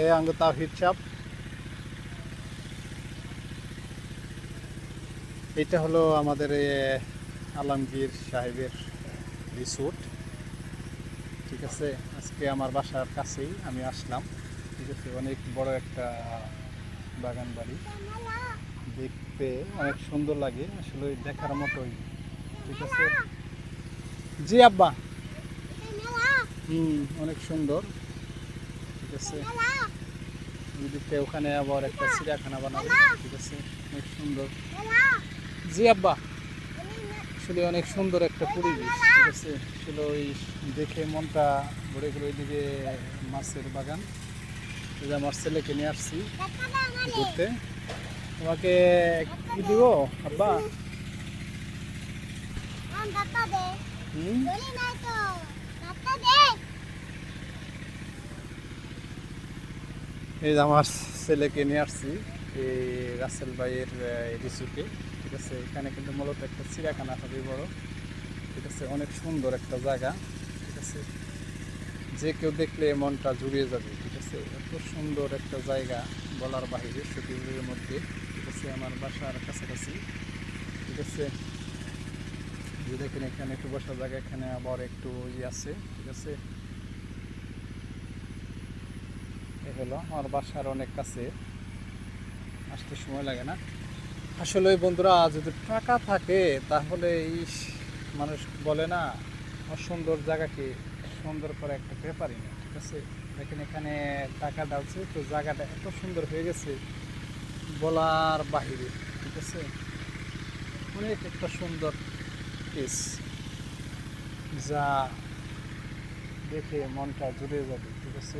এই আঙ্গ তাহিদ চাপ। এটা হলো আমাদের এ, আলমগীর সাহেবের রিসোর্ট। ঠিক আছে আজকে আমার বাসার কাছেই আমি আসলাম। ঠিক আছে অনেক বড় একটা বাগান বাড়ি। দেখতে অনেক সুন্দর লাগে আসলে দেখার মতোই। ঠিক আছে? জি আব্বা। হুম অনেক সুন্দর। আছে দিকটা ওখানে আবার একটা চিড়িয়াখানা বানাবে ঠিক আছে? অনেক সুন্দর। জি আব্বা আসলে অনেক সুন্দর একটা পরিবেশ ঠিক আছে? আসলে ওই দেখে মনটা ভরে গেলো ওইদিকে মাছের বাগান। আমার ছেলেকে নিয়ে আসছি ঘুরতে। তোমাকে কি দিব আব্বা? হুম? এই আমার ছেলেকে নিয়ে আসছি, এই রাসেল ভাইয়ের রিসুকে ঠিক আছে, এখানে কিন্তু মূলত একটা চিড়িয়াখানা হবে বড়। ঠিক আছে, অনেক সুন্দর একটা জায়গা। ঠিক আছে, যে কেউ দেখলে মনটা জুড়িয়ে যাবে। ঠিক আছে, এত সুন্দর একটা জায়গা বলার বাহিরে সতীগুলির মধ্যে। ঠিক আছে, আমার বাসার কাছাকাছি। ঠিক আছে, যে দেখেন এখানে একটু বসার জায়গা, এখানে আবার একটু ইয়ে আছে। ঠিক আছে এ হলো, আমার বাসার অনেক কাছে। আসতে সময় লাগে না। আসলে ওই বন্ধুরা, যদি টাকা থাকে, তাহলে এই মানুষ বলে না অসুন্দর জায়গাকে সুন্দর করে একটা পেপারই না ঠিক আছে? দেখেন এখানে টাকা ডালছে তো জায়গাটা এত সুন্দর হয়ে গেছে, বলার বাহিরে। ঠিক আছে? অনেক একটা সুন্দর পিস যা দেখে মনটা জুড়ে যাবে। ঠিক আছে?